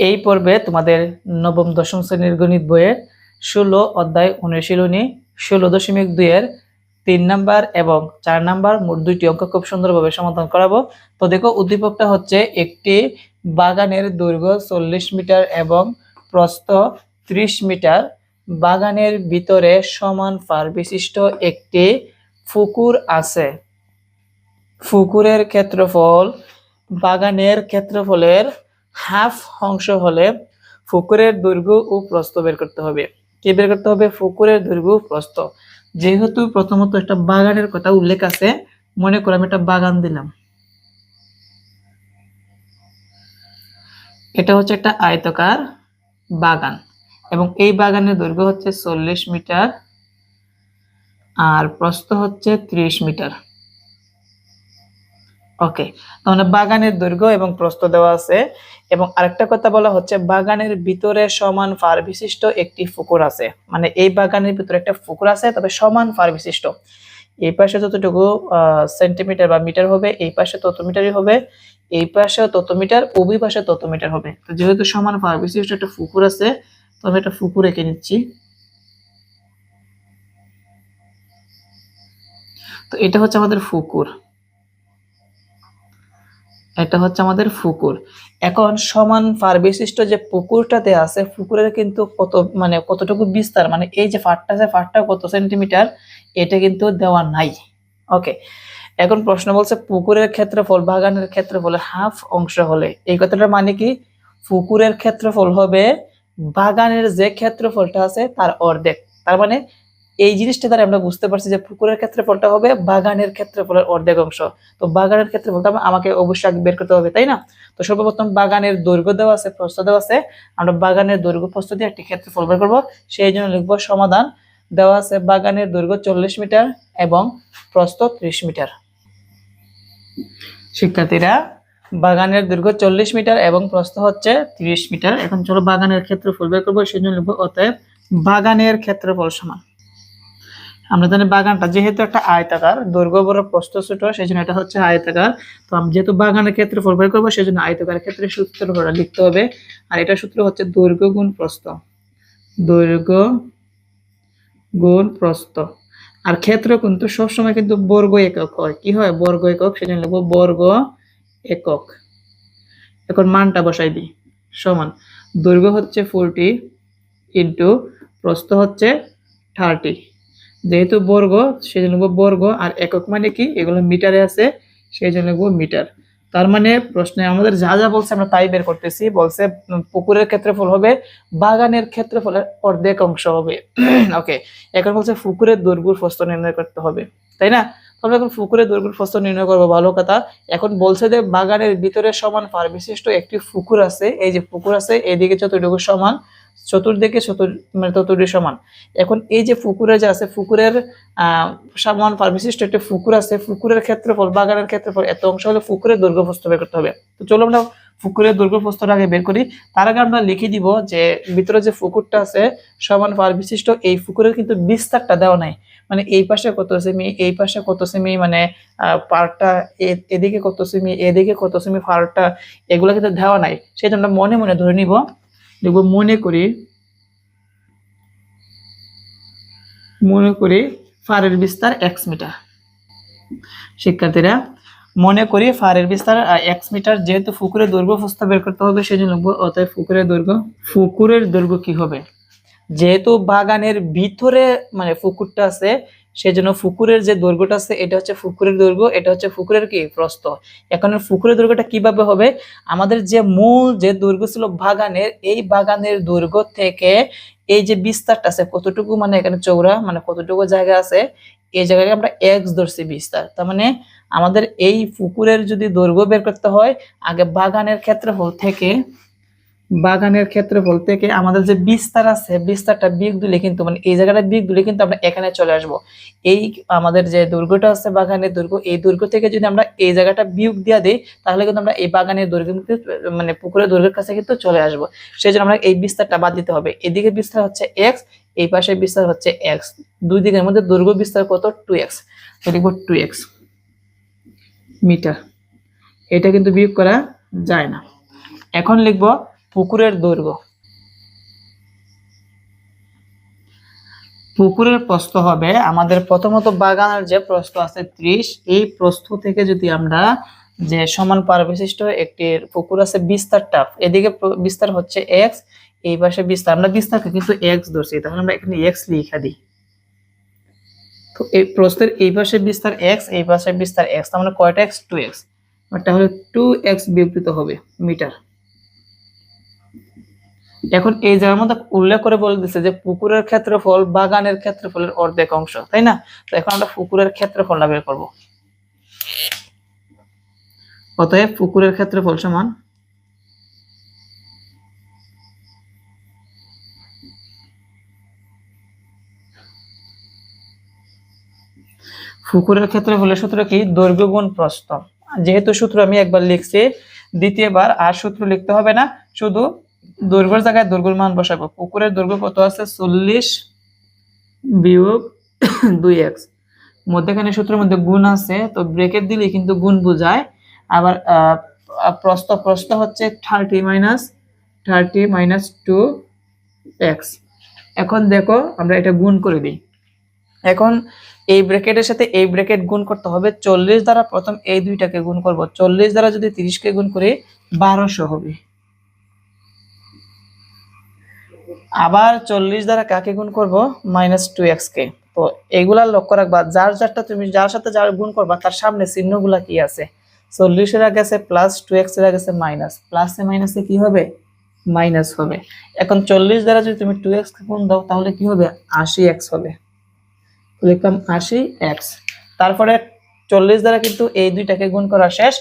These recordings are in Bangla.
এই পর্বে তোমাদের নবম, দশম শ্রেণির গণিত বইয়ের ষোলো অধ্যায় অনুশীলনী ষোলো দশমিক দুইয়ের তিন নাম্বার এবং চার নাম্বার মোট দুইটি অঙ্ক খুব সুন্দরভাবে সমাধান করাবো। তো দেখো, উদ্দীপকটা হচ্ছে একটি বাগানের দৈর্ঘ্য চল্লিশ মিটার এবং প্রস্থ ত্রিশ মিটার। বাগানের ভিতরে সমান ফার বিশিষ্ট একটি পুকুর আছে। পুকুরের ক্ষেত্রফল বাগানের ক্ষেত্রফলের হাফ অংশ হলে ফুকুরের দৈর্ঘ্য ও প্রস্থ বের করতে হবে। কি বের করতে হবে? ফুকুরের দৈর্ঘ্য প্রস্থ। যেহেতু প্রথমত একটা বাগানের কথা উল্লেখ আছে, মনে করে আমি একটা বাগান দিলাম। এটা হচ্ছে একটা আয়তকার বাগান এবং এই বাগানের দৈর্ঘ্য হচ্ছে চল্লিশ মিটার আর প্রস্থ হচ্ছে ত্রিশ মিটার। ওকে তাহলে বাগানের দৈর্ঘ্য এবং প্রস্থ দেওয়া আছে। এবং আরেকটা কথা বলা হচ্ছে, বাগানের ভিতরে সমান ফার বিশিষ্ট একটি পুকুর আছে। মানে এই বাগানের ভিতরে একটা পুকুর আছে, তবে সমান ফার বিশিষ্ট। এই পাশে যতটুকু সেন্টিমিটার বা মিটার হবে, এই পাশে তত মিটারই হবে, এই পাশে তত মিটার ওই পাশে তত মিটার হবে। তো যেহেতু সমান ফার বিশিষ্ট একটা পুকুর আছে, তো আমি একটা পুকুর এঁকে নিচ্ছি। তো এটা হচ্ছে আমাদের পুকুর। এটা হচ্ছে আমাদের পুকুর এখন সমান ফার বিশিষ্ট যে পুকুরটাতে আছে পুকুরের কিন্তু কত মানে কতটুকু বিস্তার মানে এই যে ফাটটা আছে ফাটটা কত সেন্টিমিটার, এটা কিন্তু দেওয়া নাই। ওকে এখন প্রশ্ন বলছে পুকুরের ক্ষেত্রফল, বাগানের ক্ষেত্রফলের হাফ অংশ হলে। এই কথাটা মানে কি? পুকুরের ক্ষেত্রফল হবে বাগানের যে ক্ষেত্রফলটা আছে তার অর্ধেক। তার মানে এই জিনিসটা দ্বারা আমরা বুঝতে পারছি যে পুকুরের ক্ষেত্রফলটা হবে, বাগানের ক্ষেত্রফলের অর্ধেক অংশ। তো বাগানের ক্ষেত্রফলটা আমা- আমাকে অবশ্যই বের করতে হবে, তাই না? তো সর্বপ্রথম বাগানের দৈর্ঘ্য দেওয়া আছে, প্রস্থ দেওয়া আছে। আমরা বাগানের দৈর্ঘ্য, প্রস্থ দিয়ে একটি ক্ষেত্রফল বের করব, সেই জন্য লিখব সমাধান। দেওয়া আছে বাগানের দৈর্ঘ্য চল্লিশ মিটার এবং প্রস্থ ত্রিশ মিটার। শিক্ষার্থীরা, বাগানের দৈর্ঘ্য চল্লিশ মিটার এবং প্রস্থ হচ্ছে ত্রিশ মিটার। এখন চলো বাগানের ক্ষেত্রফল বের করব, সেই জন্য লিখব অতএব বাগানের ক্ষেত্রফল সমান। আমরা জানি বাগানটা যেহেতু একটা আয়তাকার দৈর্ঘ্য বড় প্রস্থ ছোট সেই জন্য এটা হচ্ছে আয়তাকার। তো আমি যেহেতু বাগানের ক্ষেত্রফল বের করব সেই জন্য আয়তাকারের ক্ষেত্রে সূত্রটা লিখতে হবে। আর এটা সূত্র হচ্ছে দৈর্ঘ্য গুণ প্রস্থ। দৈর্ঘ্য গুণ প্রস্থ। আর ক্ষেত্র কিন্তু সবসময় কিন্তু বর্গ একক হয়। কি হয়? বর্গ একক, সেজন্য লিখব বর্গ একক। এখন মানটা বসাই দিই। সমান। দৈর্ঘ্য হচ্ছে ফোরটি ইন্টু প্রস্থ হচ্ছে থার্টি যেহেতু বর্গ সেই জন্য বর্গ, আর একক মানে কি? এগুলো মিটারে আছে সেই জন্য লিখব মিটার। তার মানে প্রশ্নে আমাদের যা যা বলছে আমরা তাই বের করতেছি। বলছে পুকুরের ক্ষেত্রফল হবে, বাগানের ক্ষেত্রফলের অর্ধেক অংশ হবে। ওকে এখন বলছে পুকুরের দৈর্ঘ্য প্রস্থ নির্ণয় করতে হবে। তাই না? তবে এখন পুকুরের দৈর্ঘ্য প্রস্থ নির্ণয় করব, ভালো কথা। এখন বলছে যে বাগানের ভিতরে সমান পার বিশিষ্ট একটি পুকুর আছে, এই যে পুকুর আছে, এদিকে যতটুকু সমান চতুর্দিকে চতুর মানে ততটুকু সমান। এখন এই যে পুকুরে যে আছে পুকুরের আহ সমান পার বিশিষ্ট একটা পুকুর আছে পুকুরের ক্ষেত্রফল, বাগানের ক্ষেত্রফল, এত অংশ হলে পুকুরের দৈর্ঘ্য প্রস্থ বের করতে হবে। তো চলো আমরা পুকুরের দৈর্ঘ্য প্রস্থটা আগে বের করি। তার আগে আমরা লিখে দিব যে, ভিতরে যে পুকুরটা আছে, সমান পার বিশিষ্ট এই পুকুরের কিন্তু বিস্তারটা দেওয়া নাই। মানে এই পাশে কত সেমি, এই পাশে কত সেমি মানে এ- এদিকে কত সেমি, এদিকে কত সেমি পার্কটা এগুলো কিন্তু দেওয়া নাই। সেই জন্য আমরা মনে মনে ধরে নিব। দেখব মনে করি মনে করি ফারের বিস্তার এক্স মিটার। শিক্ষার্থীরা মনে করি ফারের বিস্তার এক্স মিটার যেহেতু পুকুরের দৈর্ঘ্য প্রস্তাব বের করতে হবে সেই জন্য লিখব, অতএব পুকুরের দৈর্ঘ্য পুকুরের দৈর্ঘ্য কি হবে? যেহেতু বাগানের ভিতরে মানে পুকুরটা আছে সেই জন্য পুকুরের যে দৈর্ঘ্যটা আছে, এটা হচ্ছে ফুকুরের দৈর্ঘ্য, এটা হচ্ছে পুকুরের কি? প্রস্থ। এখন এর পুকুরের দৈর্ঘ্যটা কীভাবে হবে? আমাদের যে মূল যে দৈর্ঘ্য ছিল বাগানের, এই বাগানের দৈর্ঘ্য থেকে এই যে বিস্তারটা আছে, কতটুকু মানে এখানে চৌড়া মানে কতটুকু জায়গা আছে, এই জায়গাকে আমরা এক্স ধরছি বিস্তার। তার মানে আমাদের এই পুকুরের যদি দৈর্ঘ্য বের করতে হয়, আগে বাগানের ক্ষেত্রফল থেকে বাগানের ক্ষেত্রফল থেকে আমাদের যে বিস্তার আছে বিস্তারটা বিগ দিলে কিন্তু মানে এই জায়গাটা বিয়োগ দিলে কিন্তু আমরা এখানে চলে আসব। এই আমাদের যে দুর্গটা আছে বাগানের দুর্গ এই দুর্গ থেকে যদি আমরা এই জায়গাটা বিয়োগ দিয়ে দিই তাহলে কিন্তু আমরা এই বাগানের কিন্তু, মানে পুকুরের দুর্গের কাছে কিন্তু চলে আসব। সেই জন্য আমরা এই বিস্তারটা বাদ দিতে হবে। এদিকে বিস্তার হচ্ছে এক্স এই পাশে বিস্তার হচ্ছে এক্স দুই দিকের মধ্যে দুর্গ বিস্তার কত? টু এক্স লিখব টু এক্স মিটার। এটা কিন্তু বিয়োগ করা যায় না। এখন লিখব পুকুরের দৈর্ঘ্য। পুকুরের প্রস্থ হবে, আমাদের প্রথমত বাগানের যে প্রস্থ আছে ত্রিশ, এই প্রস্থ থেকে যদি আমরা যে সমান পার বিশিষ্ট একটি পুকুর আছে বিস্তার টাপ, এদিকে বিস্তার হচ্ছে এক্স এই পাশে বিস্তার, আমরা বিস্তারকে কিন্তু এক্স ধরছি, তাহলে আমরা এখানে এক্স লিখা দিই। তো এই প্রস্থের এই পাশে বিস্তার এক্স এই পাশে বিস্তার এক্স তার মানে কয়টা এক্স টু এক্স তাহলে টু এক্স বিকৃত হবে মিটার। এখন এই জায়গার মধ্যে উল্লেখ করে বলে দিচ্ছে যে পুকুরের ক্ষেত্রফল, বাগানের ক্ষেত্রফলের অর্ধেক অংশ, তাই না? তো এখন আমরা পুকুরের ক্ষেত্রফলটা বের করব। অতএব পুকুরের ক্ষেত্রফল সমান পুকুরের ক্ষেত্রফলের সূত্র কি? দৈর্ঘ্য গুণ প্রস্থ। যেহেতু সূত্র আমি একবার লিখছি, দ্বিতীয়বার আর সূত্র লিখতে হবে না, শুধু দৈর্ঘ্যের জায়গায় দৈর্ঘ্যের মান বসাবো। পুকুরের দৈর্ঘ্য কত আছে? চল্লিশ বিয়োগ দুই এক্স মধ্যেখানে সূত্রের মধ্যে গুণ আছে, তো ব্রেকেট দিলে কিন্তু গুণ বোঝায়। আবার প্রস্থ প্রস্থ হচ্ছে thirty minus thirty minus two X এখন দেখো, আমরা এটা গুণ করে দিই। এখন এই ব্র্যাকেটের সাথে এই ব্র্যাকেট গুণ করতে হবে, চল্লিশ দ্বারা প্রথম এই দুইটাকে গুণ করব। চল্লিশ দ্বারা যদি তিরিশকে গুণ করি, বারোশো হবে। আবার চল্লিশ দ্বারা কাকে গুণ করব? মাইনাস টু কে। তো এগুলা লক্ষ্য রাখবা, যার যারটা তুমি যার সাথে যার গুণ করবা, তার সামনে চিহ্নগুলা কি আছে? চল্লিশের আগে আছে প্লাস টু এক্সের আগে আছে মাইনাস প্লাসে মাইনাসে কি হবে? মাইনাস হবে। এখন চল্লিশ দ্বারা যদি তুমি টু এক্স গুণ দাও, তাহলে কি হবে? আশি এক্স হবে। লিখলাম আশি এক্স তারপরে চল্লিশ দ্বারা কিন্তু এই দুইটাকে গুণ করা শেষ।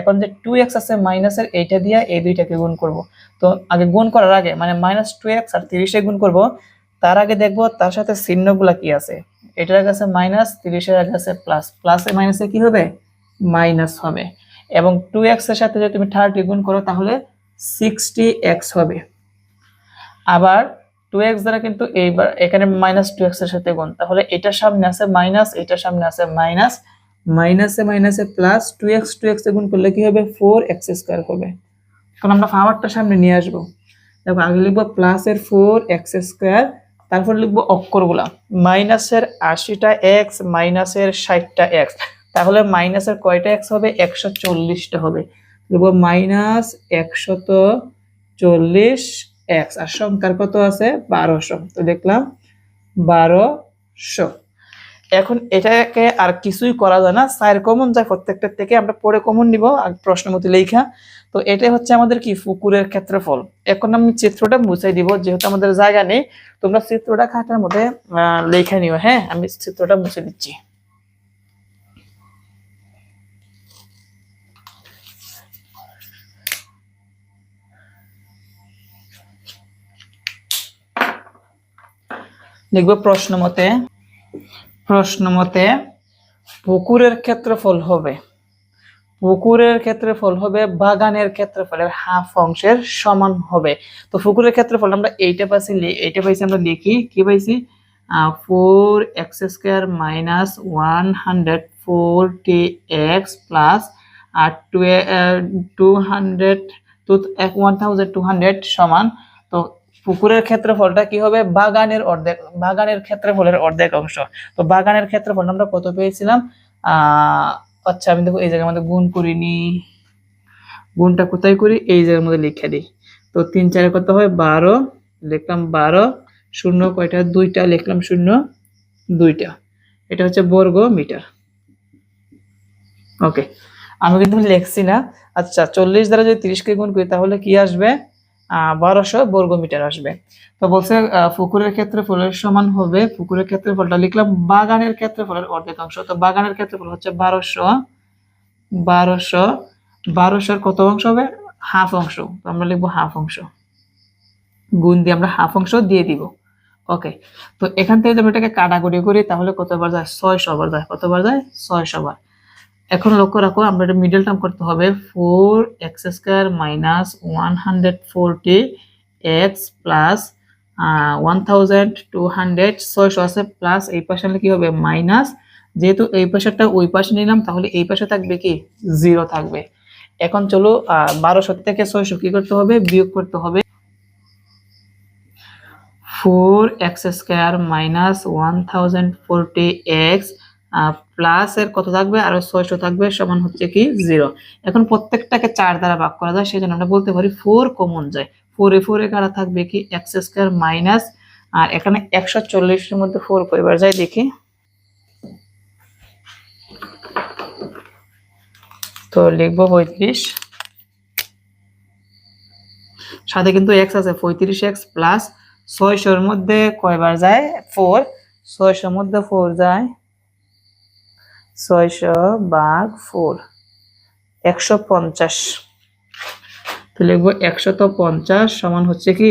এখন যে টু এক্স আছে মাইনাসের এইটা দিয়ে এই দুইটাকে গুণ করব। তো আগে গুণ করার আগে মানে মাইনাস টু এক্স আর তিরিশে গুণ করব, তার আগে দেখব তার সাথে চিহ্নগুলা কি আছে? এটার আগে আছে মাইনাস তিরিশের আগে আছে প্লাস প্লাসে মাইনাসে কি হবে? মাইনাস হবে। এবং টু এক্সের সাথে যদি তুমি থার্টি গুণ করো, তাহলে সিক্সটি এক্স হবে। আবার টু এক্স দ্বারা কিন্তু এইবার, এখানে মাইনাস টু এক্সের সাথে গুণ। তাহলে এটার সামনে আছে মাইনাস এটার সামনে আছে মাইনাস মাইনাসে মাইনাসে plus two X two X গুণ করলে কি হবে? ফোর এক্স স্কোয়ার হবে। এখন আমরা পাওয়ারটা সামনে নিয়ে আসব। দেখো, আগে লিখব প্লাসের ফোর এক্স স্কোয়ার তারপর লিখব অক্ষরগুলা। মাইনাসের আশিটা এক্স মাইনাসের ষাটটা এক্স তাহলে মাইনাসের কয়টা এক্স হবে? একশো চল্লিশটা হবে। লিখব মাইনাস একশত চল্লিশ এক্স আর সংখ্যার কত আছে? বারোশো। তো দেখলাম, বারোশো। এখন এটাকে আর কিছুই করা যায় না। সাইর কমন যায়, প্রত্যেকটার থেকে আমরা পরে কমন নিব, আর প্রশ্ন মতো লেখা। তো এটাই হচ্ছে আমাদের কি? পুকুরের ক্ষেত্রফল। এখন আমি চিত্রটা মুছাই দিব, যেহেতু আমাদের জায়গা নেই। তোমরা চিত্রটা খাতার মধ্যে লেখা নিও হ্যাঁ? আমি চিত্রটা মুছে দিচ্ছি। লিখব প্রশ্ন মতে। প্রশ্ন মতে, পুকুরের ক্ষেত্রফল হবে। পুকুরের ক্ষেত্রফল হবে, বাগানের ক্ষেত্রফলের হাফ অংশের সমান হবে। তো পুকুরের ক্ষেত্রফল আমরা এইটা পাইছি এইটা পাইছি আমরা লিখি, কি পাইছি? Four X square minus one hundred forty X plus আর two two hundred two one thousand two hundred সমান। তো পুকুরের ক্ষেত্রফলটা কি হবে? বাগানের অর্ধেক, বাগানের ক্ষেত্রফলের অর্ধেক অংশ। তো বাগানের ক্ষেত্রফল আমরা কত পেয়েছিলাম? আচ্ছা আমি দেখো এই জায়গার মধ্যে গুণ করিনি। গুণটা কোথায় করি? এই জায়গার মধ্যে লিখে দিই। তো তিন চারে কত হয়? বারো। লিখলাম বারো। শূন্য কয়টা? দুইটা। লিখলাম শূন্য, দুইটা। এটা হচ্ছে বর্গ মিটার ওকে। আমি কিন্তু লিখছি না। আচ্ছা চল্লিশ দ্বারা যদি তিরিশকে গুণ করি, তাহলে কি আসবে? বারোশো বর্গ মিটার আসবে। তো বলছে পুকুরের ক্ষেত্রে ক্ষেত্রফলের সমান হবে, পুকুরের ক্ষেত্রে ফলটা লিখলাম, বাগানের ক্ষেত্রফলের অর্ধেক অংশ। তো বাগানের ক্ষেত্রফল হচ্ছে বারোশো বারোশো, বারোশোর কত অংশ হবে? হাফ অংশ। তো আমরা লিখব হাফ অংশ। গুণ দিয়ে আমরা হাফ অংশ দিয়ে দিব। ওকে, তো এখান থেকে যদি এটাকে কাটাকুটি করি, তাহলে কতবার যায়? ছয়শো বার যায়। কতবার যায়? ছয়শো বার। এখন লক্ষ্য রাখো, আমরা এটা মিডল টার্ম করতে হবে four X square minus one hundred forty X plus one thousand two hundred ছয়শো আছে প্লাস এই পাশে হলে কি হবে মাইনাস যেহেতু এই পাশেরটা ওই পাশে নিলাম, তাহলে এই পাশে থাকবে কি জিরো থাকবে। এখন চলো বারোশো থেকে ছয়শো কি করতে হবে, বিয়োগ করতে হবে। Four X square minus one thousand forty X plus এর কত থাকবে? আর ছয়শো থাকবে, সমান হচ্ছে কি? জিরো এখন প্রত্যেকটাকে চার দ্বারা ভাগ করা যায় সেই জন্য আমরা বলতে পারি ফোর কমন যায়। ফোর ফোর কারা থাকবে কি? এক্স স্কোয়ার মাইনাস আর এখানে একশো চল্লিশের মধ্যে ফোর কয়বার যায় দেখি। তো লিখব পঁয়ত্রিশ। সাথে কিন্তু এক্স আছে, পঁয়ত্রিশ এক্স প্লাস ছয়শোর মধ্যে কয়বার যায়? ফোর ছয়শোর মধ্যে ফোর যায়। ছয়শো বাঘ ফোর। একশো পঞ্চাশ। তো লিখব একশত পঞ্চাশ সমান হচ্ছে কি?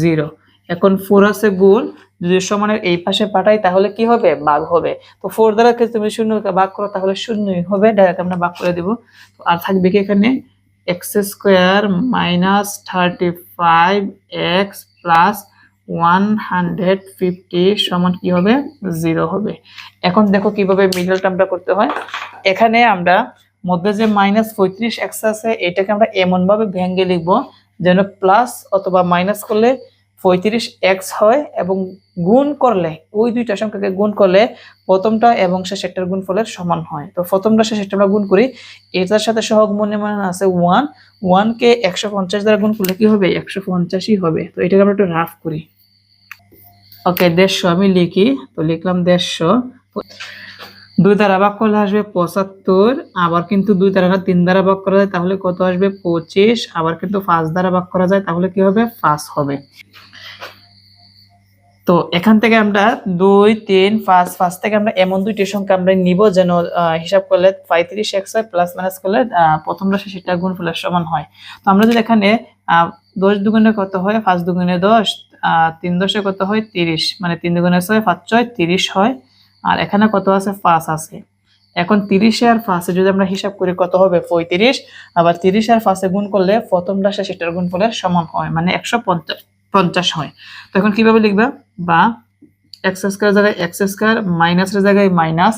জিরো। এখন ফোর আছে গুণ, যদি সমানের এই পাশে পাঠাই, তাহলে কি হবে? ভাগ হবে। তো ফোর দ্বারা তুমি শূন্য ভাগ করো, তাহলে শূন্যই হবে। ডাইরেক্ট আমরা ভাগ করে দিব। আর থাকবে কি এখানে? X square minus thirty five X plus one hundred fifty সমান কি হবে? জিরো হবে। এখন দেখো কীভাবে মিডল টার্মটা করতে হয়। এখানে আমরা মধ্যে যে মাইনাস পঁয়ত্রিশ এক্স আছে, এটাকে আমরা এমন ভাবে ভেঙে লিখব যেন প্লাস অথবা মাইনাস করলে পঁয়ত্রিশ এক্স হয় এবং গুণ করলে, ওই দুইটা সংখ্যাকে গুণ করলে প্রথমটা এবং শেষেরটার গুণফলের সমান হয়। তো প্রথমটা শেষেরটা আমরা গুণ করি। এটার সাথে সহগ মনে মনে আছে ওয়ান ওয়ানকে একশো পঞ্চাশ দ্বারা গুণ করলে কি হবে? একশো পঞ্চাশই হবে। তো এটাকে আমরা একটু রাফ করি। ওকে দেড়শো আমি লিখি। তো লিখলাম দেড়শো। দুই দ্বারা ভাগ করলে আসবে পঁচাত্তর আবার কিন্তু দুই দ্বারা তিন দ্বারা ভাগ করা যায় তাহলে কত আসবে? পঁচিশ আবার কিন্তু পাঁচ দ্বারা ভাগ করা যায় তাহলে কি হবে? পাঁচ হবে। তো এখান থেকে আমরা দুই তিন পাঁচ পাঁচ থেকে আমরা এমন দুইটি সংখ্যা আমরা নিব যেন হিসাব করলে পঁয়ত্রিশ এক্স হয় প্লাস মাইনাস করলে আহ, প্রথম রাশি সেটা গুণফলের সমান হয়। তো আমরা যদি এখানে দশ দুগুণে কত হয়? পাঁচ দুগুণে দশ তিন দশে কত হয়? তিরিশ। মানে তিন দুগুণে ছয়, পাঁচ ছয়, তিরিশ হয়। আর এখানে কত আছে? পাঁচ আছে। এখন তিরিশে আর পাঁচে যদি আমরা হিসাব করি কত হবে? পঁয়ত্রিশ। আবার তিরিশ আর পাঁচে গুণ করলে প্রথম রাশি সেটার করলে সমান হয় মানে একশো পঞ্চাশ হয়। তো এখন কীভাবে লিখবা? বা এক্স স্কোয়ার জায়গায় এক্স স্কোয়ার মাইনাসের জায়গায় মাইনাস।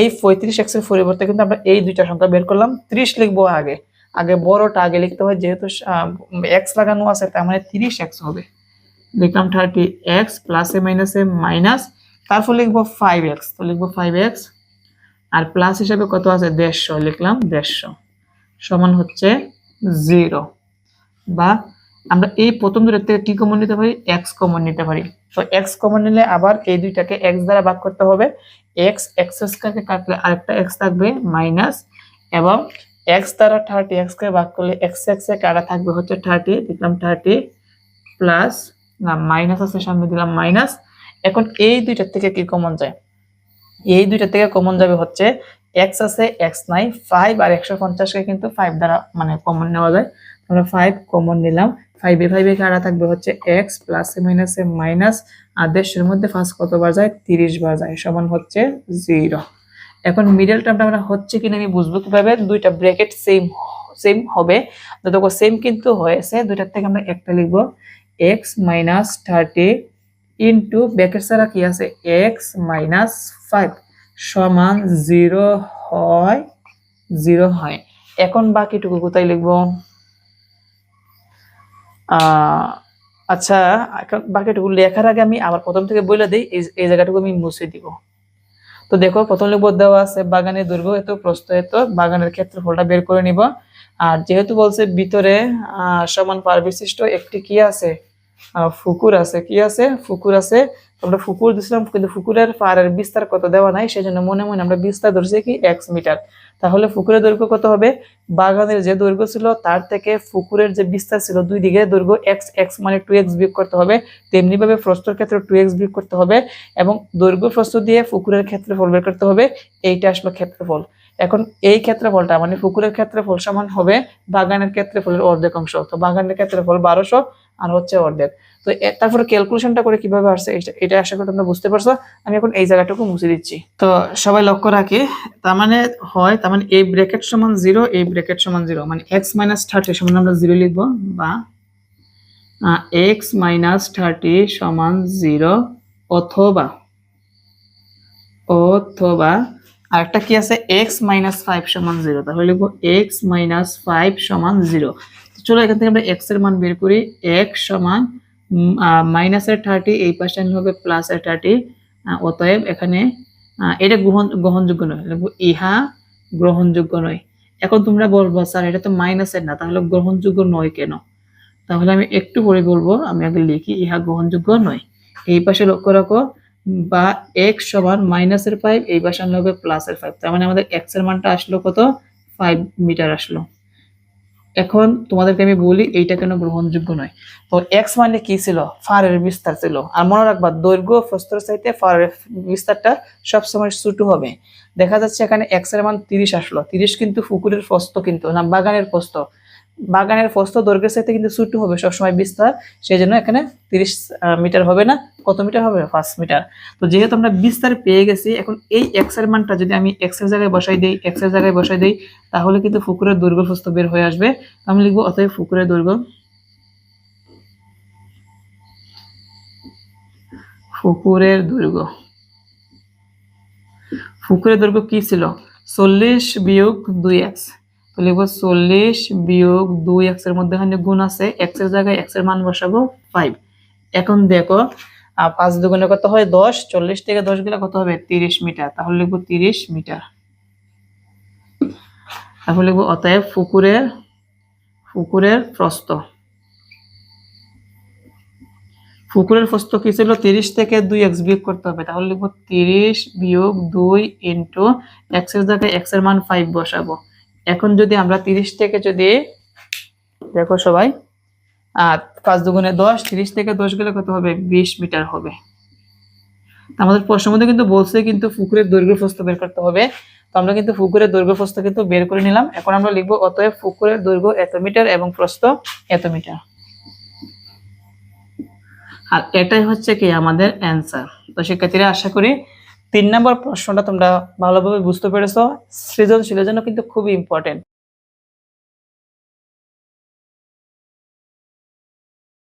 এই পঁয়ত্রিশ এক্সের পরিবর্তে কিন্তু আমরা এই দুইটা সংখ্যা বের করলাম। ত্রিশ লিখব আগে। আগে বড়টা আগে লিখতে হয়, যেহেতু এক্স লাগানো আছে, তার মানে তিরিশ এক্স হবে। লিখলাম থার্টি এক্স প্লাসে মাইনাসে মাইনাস তারপর লিখব ফাইভ এক্স তো লিখব ফাইভ এক্স আর প্লাস হিসাবে কত আছে? দেড়শো, লিখলাম দেড়শো, সমান হচ্ছে জিরো বা আমরা এই প্রথম দুটোর থেকে কি কমন নিতে পারি এক্স কমন নিতে পারি। তো এক্স কমন নিলে আবার এই দুইটাকে এক্স দ্বারা ভাগ করতে হবে। এক্স এক্স স্কোয়ারকে কাটলে আরেকটা এক্স থাকবে মাইনাস এবং এক্স দ্বারা থার্টি এক্সকে ভাগ করলে এক্স এক্স কাটা থাকবে হচ্ছে থার্টি দিলাম থার্টি প্লাস না মাইনাস আছে, সামনে দিলাম মাইনাস এখন এই দুইটার থেকে কি কমন যায়? এই দুইটা থেকে কমন যাবে হচ্ছে এক্স আছে এক্স নাই ফাইভ আর একশো পঞ্চাশকে কিন্তু ফাইভ দ্বারা মানে কমন নেওয়া যায়। আমরা ফাইভ কমন নিলাম। ফাইভ ফাইভ কারা থাকবে হচ্ছে এক্স প্লাস মাইনাস মাইনাস আর দেশের মধ্যে ফার্স্ট কতবার যায়? তিরিশ বার যায়, সমান হচ্ছে জিরো এখন মিডল টার্মটা আমরা হচ্ছে কিনা আমি বুঝব কীভাবে? দুইটা ব্র্যাকেট সেম সেম হবে। দেখো সেম কিন্তু হয়েছে। দুইটার থেকে আমরা একটা লিখব। X minus thirty into bracket ছাড়া কি আছে? এক্স মাইনাস ফাইভ সমান জিরো হয় জিরো হয়। এখন বাকিটুকু কোথায় লিখব? আচ্ছা বাকিটুকু লেখার আগে আমি আবার প্রথম থেকে বলে দিই। এই জায়গাটুকু আমি মুছে দিব। তো দেখো, প্রথম লিখব দেওয়া আছে বাগানের দুর্গ এত প্রস্থ এত বাগানের ক্ষেত্রফলটা বের করে নিব। আর যেহেতু বলছে ভিতরে সমান পার বিশিষ্ট একটি কি আছে? পুকুর আছে। কি আছে? ফুকুর আছে। আমরা পুকুর দিছিলাম কিন্তু পুকুরের পাড়ের বিস্তার কত দেওয়া নাই সেই জন্য মনে মনে আমরা বিস্তার ধরছি কি এক্স মিটার। তাহলে পুকুরের দৈর্ঘ্য কত হবে? বাগানের যে দৈর্ঘ্য ছিল, তার থেকে পুকুরের যে বিস্তার ছিল, দুই দিকে দৈর্ঘ্য এক্স এক্স মানে টু এক্স বিয়োগ করতে হবে। তেমনি ভাবে প্রস্তর ক্ষেত্রে টু এক্স বিয়োগ করতে হবে এবং দৈর্ঘ্য প্রস্থ দিয়ে পুকুরের ক্ষেত্রফল বের করতে হবে। এইটা আসলো ক্ষেত্রফল। এখন এই ক্ষেত্রফলটা মানে পুকুরের ক্ষেত্রফল সমান হবে বাগানের ক্ষেত্রফলের অর্ধেক অংশ। তো বাগানের ক্ষেত্রফল বারোশো আর হচ্ছে অর্ধেক তো তারপরে ক্যালকুলেশনটা করে কীভাবে আসছে এটা- এটা আশা করি তোমরা বুঝতে পারছ। আমি এখন এই জায়গাটুকু মুছে দিচ্ছি। তো সবাই লক্ষ্য রাখি, তার মানে হয়, তার মানে এই ব্র্যাকেট সমান জিরো এই ব্র্যাকেট সমান জিরো মানে এক্স মাইনাস থার্টি সমান আমরা জিরো লিখব, বা এক্স মাইনাস থার্টি সমান জিরো অথবা অথবা আর একটা কি আছে? এক্স মাইনাস ফাইভ সমান জিরো তাহলে লিখব এক্স মাইনাস ফাইভ সমান জিরো চলো এখান থেকে আমরা এক্সের মান বের করি এক্স সমান মাইনাসের থার্টি এই পাশে হবে প্লাসের থার্টি অতএব এখানে এটা গ্রহণ গ্রহণযোগ্য নয় ইহা গ্রহণযোগ্য নয়। এখন তোমরা বলব, স্যার, এটা তো মাইনাসের না, তাহলে গ্রহণযোগ্য নয় কেন? তাহলে আমি একটু পরে বলব, আমি আগে লিখি, ইহা গ্রহণযোগ্য নয়। এই পাশে লক্ষ্য রাখো বা এক্স সমান মাইনাসের ফাইভ এই পাশে আনলে হবে প্লাসের ফাইভ তার মানে আমাদের এক্সের মানটা আসলো কত? ফাইভ মিটার আসলো। এখন তোমাদেরকে আমি বলি, এইটা কেন গ্রহণযোগ্য নয়। তো এক্স মানে কি ছিল? ফারের বিস্তার ছিল। আর মনে রাখবা, দৈর্ঘ্য প্রস্তর চাইতে ফারের বিস্তারটা সবসময় ছোট হবে। দেখা যাচ্ছে এখানে এক্সের মান তিরিশ আসলো। তিরিশ কিন্তু পুকুরের প্রস্ত কিন্তু, না, বাগানের প্রস্থ। বাগানের প্রস্থ দৈর্ঘ্যের চাইতে কিন্তু ছোট হবে সবসময় বিস্তার সেই জন্য এখানে তিরিশ মিটার হবে না। কত মিটার হবে? পাঁচ মিটার। তো যেহেতু আমরা বিস্তার পেয়ে গেছি, এখন এই এক্সের মানটা যদি আমি এক্সের জায়গায় বসাই দিই এক্সের জায়গায় বসাই দিই, তাহলে কিন্তু পুকুরের দৈর্ঘ্য প্রস্থ বের হয়ে আসবে। আমি লিখব, অতএব পুকুরের দৈর্ঘ্য পুকুরের দৈর্ঘ্য। পুকুরের দৈর্ঘ্য কি ছিল? চল্লিশ বিয়োগ দুই এক্স তো লিখব চল্লিশ বিয়োগ দুই এক্সের মধ্যে এখানে গুণ আছে এক্সের জায়গায় এক্সের মান বসাবো ফাইভ এখন দেখো পাঁচ দুগুণে কত হয়? দশ। চল্লিশ থেকে দশ গেলে কত হবে? তিরিশ মিটার। তাহলে লিখব তিরিশ মিটার। তারপর লিখব অতএব পুকুরের পুকুরের প্রস্থ। পুকুরের প্রস্থ কি ছিল? তিরিশ থেকে দুই এক্স বিয়োগ করতে হবে। তাহলে লিখব তিরিশ বিয়োগ দুই ইন্টু এক্সের জায়গায় এক্সের মান ফাইভ বসাবো। এখন যদি আমরা তিরিশ থেকে যদি, দেখো সবাই আর পাঁচ দুগুণে দশ, তিরিশ থেকে দশ গেলে কত হবে? বিশ মিটার হবে। আমাদের প্রশ্নের মধ্যে কিন্তু বলছে কিন্তু পুকুরের দৈর্ঘ্য প্রস্থ বের করতে হবে। তো আমরা কিন্তু পুকুরের দৈর্ঘ্য প্রস্থ কিন্তু বের করে নিলাম। এখন আমরা লিখব অতএব পুকুরের দৈর্ঘ্য এত মিটার এবং প্রস্থ এত মিটার। আর এটাই হচ্ছে কি আমাদের অ্যান্সার তো শিক্ষার্থীরা আশা করি তিন নম্বর প্রশ্নটা তোমরা ভালোভাবে বুঝতে পেরেছ। সৃজনশীলের জন্য কিন্তু খুবই ইম্পর্টেন্ট